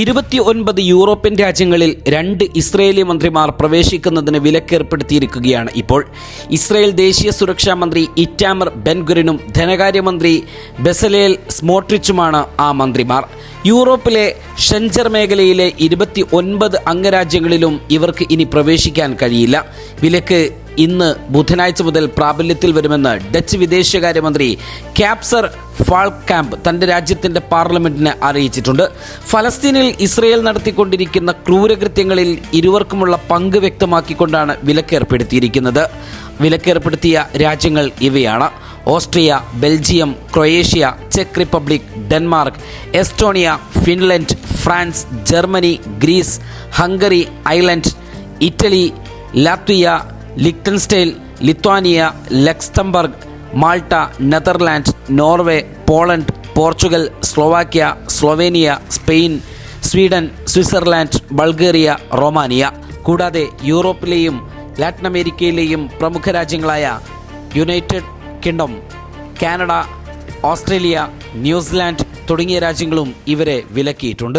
ഇരുപത്തി ഒൻപത് യൂറോപ്യൻ രാജ്യങ്ങളിൽ രണ്ട് ഇസ്രയേലി മന്ത്രിമാർ പ്രവേശിക്കുന്നതിന് വിലക്കേർപ്പെടുത്തിയിരിക്കുകയാണ് ഇപ്പോൾ. ഇസ്രയേൽ ദേശീയ സുരക്ഷാ മന്ത്രി ഇറ്റാമർ ബെൻഗുരനും ധനകാര്യമന്ത്രി ബെസലേൽ സ്മോട്രിച്ചുമാണ് ആ മന്ത്രിമാർ. യൂറോപ്പിലെ ഷെഞ്ചർ മേഖലയിലെ ഇരുപത്തി ഒൻപത് അംഗരാജ്യങ്ങളിലും ഇവർക്ക് ഇനി പ്രവേശിക്കാൻ കഴിയില്ല. വിലക്ക് ഇന്ന് ബുധനാഴ്ച മുതൽ പ്രാബല്യത്തിൽ വരുമെന്ന് ഡച്ച് വിദേശകാര്യമന്ത്രി ക്യാപ്സർ ഫാൾക്കാമ്പ് തന്റെ രാജ്യത്തിന്റെ പാർലമെന്റിനെ അറിയിച്ചിട്ടുണ്ട്. ഫലസ്തീനിൽ ഇസ്രയേൽ നടത്തിക്കൊണ്ടിരിക്കുന്ന ക്രൂരകൃത്യങ്ങളിൽ ഇരുവർക്കുമുള്ള പങ്ക് വ്യക്തമാക്കിക്കൊണ്ടാണ് വിലക്കേർപ്പെടുത്തിയിരിക്കുന്നത്. വിലക്കേർപ്പെടുത്തിയ രാജ്യങ്ങൾ ഇവയാണ്. Austria Belgium Croatia check Republic Denmark Estonia Finland France Germany Greece Hungary Iceland Italy Latvia Liechtenstein Lithuania Luxembourg Malta Netherland Norway Poland Portugal Slovakia Slovenia Spain Sweden Switzerland Bulgaria Romania. കൂടാതെ യൂറോപ്പിലെയും Latin അമേരിക്കയിലെയും പ്രമുഖ രാജ്യങ്ങളായ United Kingdom Canada Australia New Zealand തുടങ്ങിയ രാജ്യങ്ങളും ഇവരെ വിലക്കിയിട്ടുണ്ട്.